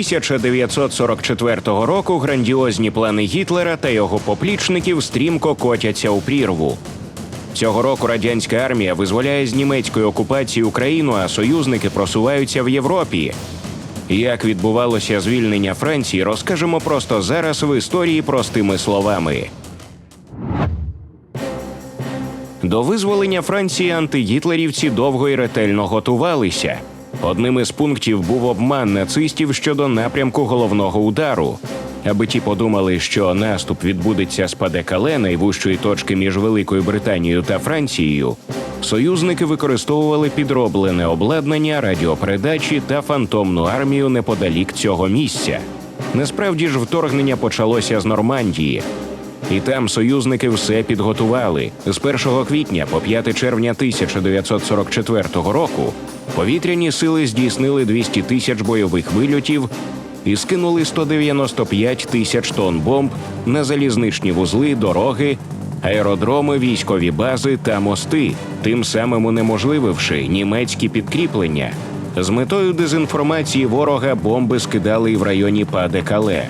1944 року грандіозні плани Гітлера та його поплічників стрімко котяться у прірву. Цього року радянська армія визволяє з німецької окупації Україну, а союзники просуваються в Європі. Як відбувалося звільнення Франції, розкажемо просто зараз в історії простими словами. До визволення Франції антигітлерівці довго і ретельно готувалися. Одним із пунктів був обман нацистів щодо напрямку головного удару. Аби ті подумали, що наступ відбудеться з Падекале, найвужчої точки між Великою Британією та Францією. Союзники використовували підроблене обладнання, радіопередачі та фантомну армію неподалік цього місця. Насправді ж вторгнення почалося з Нормандії. І там союзники все підготували. З 1 квітня по 5 червня 1944 року повітряні сили здійснили 200 тисяч бойових вильотів і скинули 195 тисяч тонн бомб на залізничні вузли, дороги, аеродроми, військові бази та мости, тим самим унеможлививши німецькі підкріплення. З метою дезінформації ворога бомби скидали і в районі Паде-Кале.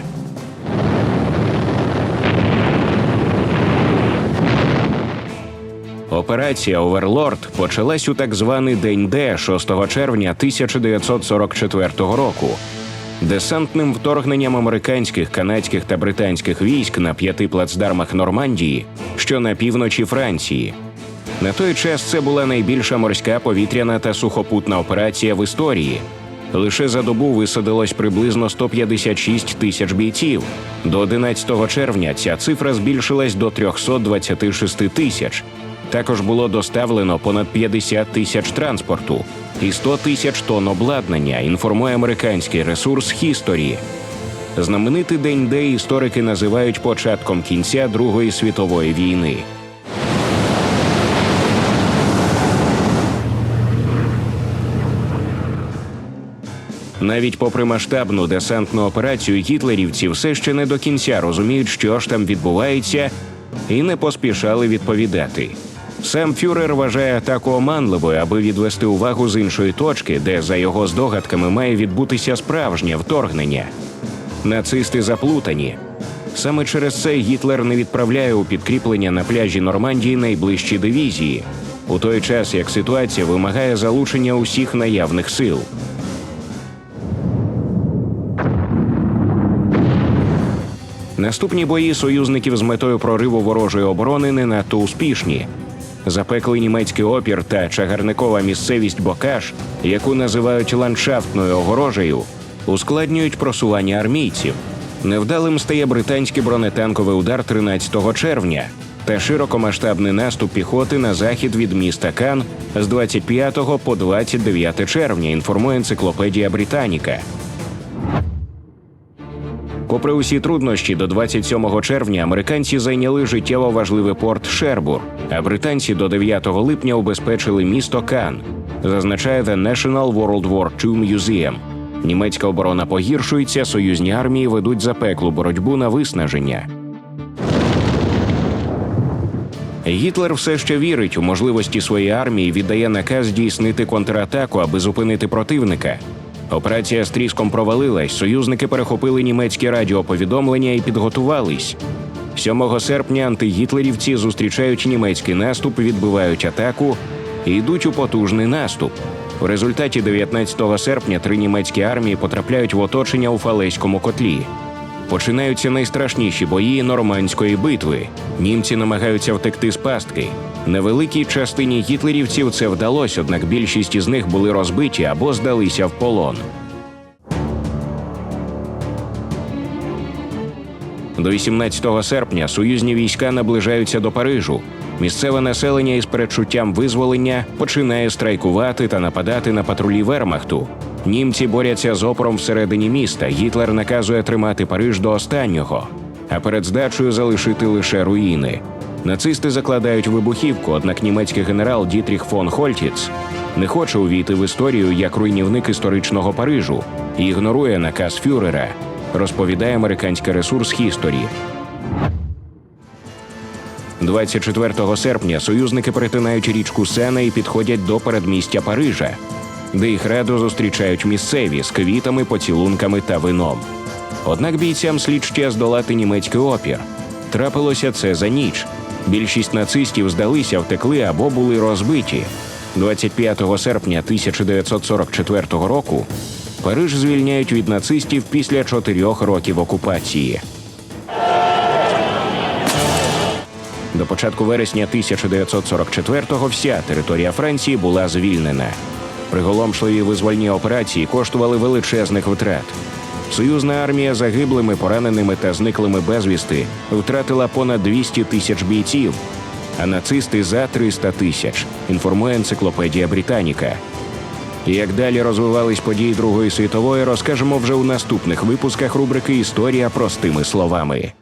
Операція Оверлорд почалась у так званий День Д 6 червня 1944 року. Десантним вторгненням американських, канадських та британських військ на п'яти плацдармах Нормандії, що на півночі Франції. На той час це була найбільша морська повітряна та сухопутна операція в історії. Лише за добу висадилось приблизно 156 тисяч бійців. До 11 червня ця цифра збільшилась до 326 тисяч. Також було доставлено понад 50 тисяч транспорту і 100 тисяч тонн обладнання. Інформує американський ресурс Хісторі. Знаменитий день, де історики називають початком кінця Другої світової війни. Навіть попри масштабну десантну операцію, гітлерівці все ще не до кінця розуміють, що ж там відбувається, і не поспішали відповідати. Сам Фюрер вважає атаку оманливою, аби відвести увагу з іншої точки, де, за його здогадками, має відбутися справжнє вторгнення. Нацисти заплутані. Саме через це Гітлер не відправляє у підкріплення на пляжі Нормандії найближчі дивізії, у той час як ситуація вимагає залучення усіх наявних сил. Наступні бої союзників з метою прориву ворожої оборони не надто успішні. Запеклий німецький опір та чагарникова місцевість Бокаш, яку називають ландшафтною огорожею, ускладнюють просування армійців. Невдалим стає британський бронетанковий удар 13 червня та широкомасштабний наступ піхоти на захід від міста Кан з 25 по 29 червня. Інформує енциклопедія Британіка. Попри усі труднощі, до 27 червня американці зайняли життєво важливий порт Шербур, а британці до 9 липня убезпечили місто Кан. Зазначає The National World War II Museum. Німецька оборона погіршується, союзні армії ведуть запеклу боротьбу на виснаження. Гітлер все ще вірить у можливості своєї армії, віддає наказ здійснити контратаку, аби зупинити противника. Операція з тріском провалилась. Союзники перехопили німецькі радіоповідомлення і підготувались. 7 серпня антигітлерівці зустрічають німецький наступ, відбивають атаку і йдуть у потужний наступ. У результаті 19 серпня три німецькі армії потрапляють в оточення у Фалейському котлі. Починаються найстрашніші бої нормандської битви. Німці намагаються втекти з пастки. Невеликій частині гітлерівців це вдалося, однак більшість із них були розбиті або здалися в полон. До 18 серпня союзні війська наближаються до Парижу. Місцеве населення із передчуттям визволення починає страйкувати та нападати на патрулі Вермахту. Німці борються з опором всередині міста. Гітлер наказує тримати Париж до останнього, а перед здачею залишити лише руїни. Нацисти закладають вибухівку, однак німецький генерал Дітріх фон Хольтіц не хоче увійти в історію як руйнівник історичного Парижу і ігнорує наказ фюрера, розповідає американський ресурс Хісторі. 24 серпня союзники перетинають річку Сена і підходять до передмістя Парижа. Де їх радо зустрічають місцеві з квітами, поцілунками та вином. Однак бійцям слід ще здолати німецький опір. Трапилося це за ніч. Більшість нацистів здалися, втекли або були розбиті. 25 серпня 1944 року Париж звільняють від нацистів після чотирьох років окупації. До початку вересня 1944-го вся територія Франції була звільнена. Приголомшливі визвольні операції коштували величезних витрат. Союзна армія загиблими, пораненими та зниклими безвісти втратила понад 200 тисяч бійців, а нацисти за 300 тисяч. Інформує енциклопедія Британіка. Як далі розвивались події Другої світової, розкажемо вже у наступних випусках рубрики Історія простими словами.